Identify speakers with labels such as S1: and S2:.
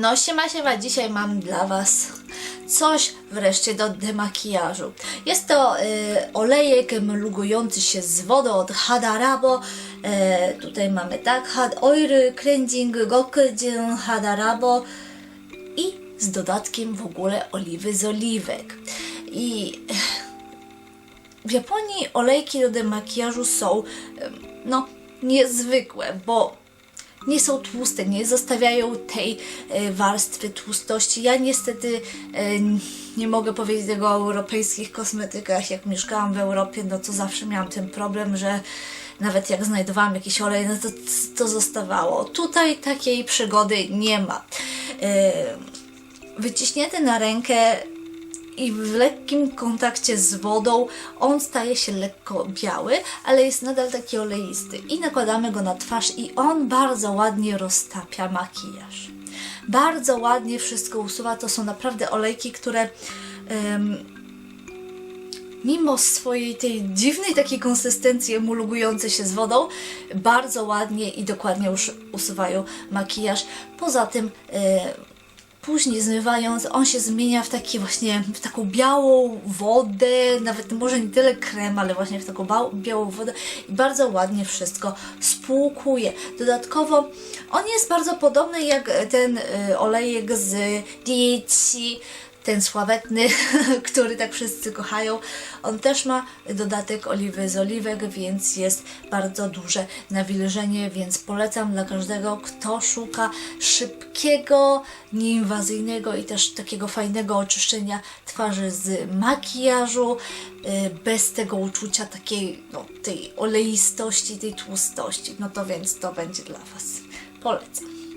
S1: No siema siema, dzisiaj mam dla Was coś wreszcie do demakijażu. Jest to y, olejek mlugujący się z wodą od Hadarabo. E, tutaj mamy tak, had oil cleansing gokujin Hadarabo i z dodatkiem w ogóle oliwy z oliwek. I w Japonii olejki do demakijażu są no niezwykłe, bo nie są tłuste, nie zostawiają tej e, warstwy tłustości. Ja niestety e, nie mogę powiedzieć tego o europejskich kosmetykach. Jak mieszkałam w Europie, no to zawsze miałam ten problem, że nawet jak znajdowałam jakiś olej, no to, to zostawało. Tutaj takiej przygody nie ma. E, wyciśnięty na rękę i w lekkim kontakcie z wodą on staje się lekko biały, ale jest nadal taki oleisty. I nakładamy go na twarz i on bardzo ładnie roztapia makijaż. Bardzo ładnie wszystko usuwa. To są naprawdę olejki, które em, mimo swojej tej dziwnej takiej konsystencji emulgującej się z wodą, bardzo ładnie i dokładnie już usuwają makijaż. Poza tym e, później zmywając, on się zmienia w taki właśnie, w taką białą wodę, nawet może nie tyle krem, ale właśnie w taką białą wodę i bardzo ładnie wszystko spłukuje. Dodatkowo on jest bardzo podobny jak ten y, olejek z Dieci, ten sławetny, który tak wszyscy kochają. On też ma dodatek oliwy z oliwek, więc jest bardzo duże nawilżenie, więc polecam dla każdego, kto szuka szybkiego, nieinwazyjnego i też takiego fajnego oczyszczenia twarzy z makijażu, y, bez tego uczucia takiej, no, tej oleistości, tej tłustości. No to więc to będzie dla Was. Polecam.